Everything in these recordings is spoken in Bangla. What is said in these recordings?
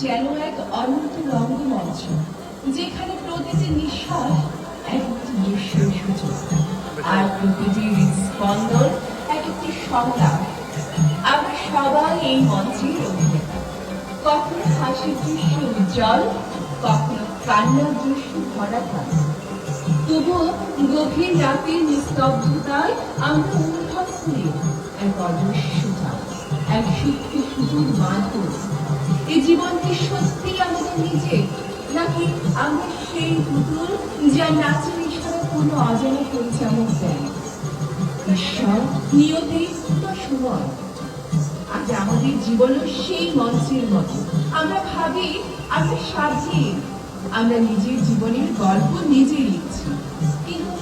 যেন এক অনন্ত রঙ্গমঞ্চ, যেখানে প্রতিটি নিঃশ্বাস এক আর প্রতিটি এক একটি সংলাপ। আমরা সবাই এই অভিনেতা কখনো হাসির দৃশ্য উজ্জ্বল, কখনো কান্নার দৃশ্য ভরা তবুও গভীর রাতের নিস্তব্ধতায় আমরা অনুভব করি এক অদৃশ্যতা এক সুদূর মাধুর এই জীবনটি সত্যি আমাদের নিজে নাকি আমরা সেই পুতুল যা নাচের ইশারা কোনো অজানা পরিচালক দেয়? ঈশ্বর নিয়তি বা সময় আজ আমাদের জীবনও সেই মঞ্চের মতো। আমরা ভাবি, আমরা স্বাধীন আমরা নিজের জীবনের গল্প নিজে লিখছি। কিন্তু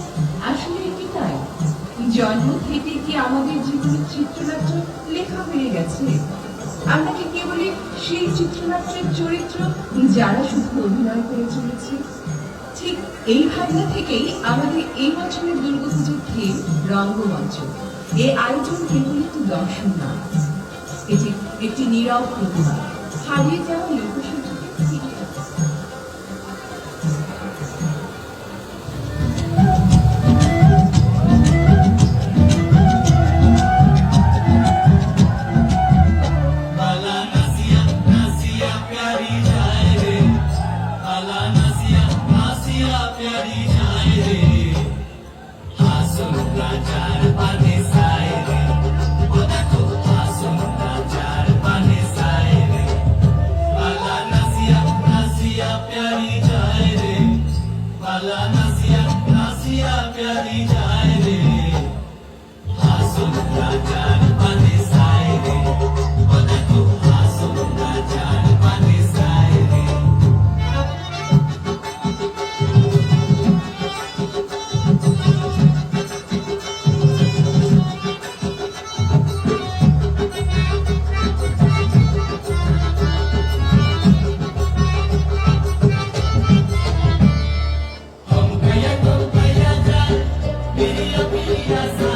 আসলে কি তাই? জন্ম থেকে কি আমাদের জীবনের চিত্রনাট্য লেখা হয়ে গেছে? আমরা কি কেবলই সেই চিত্রনাট্যের চরিত্র যারা শুধু অভিনয় করে চলেছে ঠিক এই ভাবনা থেকেই আমাদের এই বছরের দুর্গাপুজোর থিম রঙ্গমঞ্চ। এই আয়োজন কেবল একটি দর্শন না এটি একটি নীরব প্রতিভা হারিয়ে যাওয়া प्यारी जाए रे हासुन राजा बने Yes,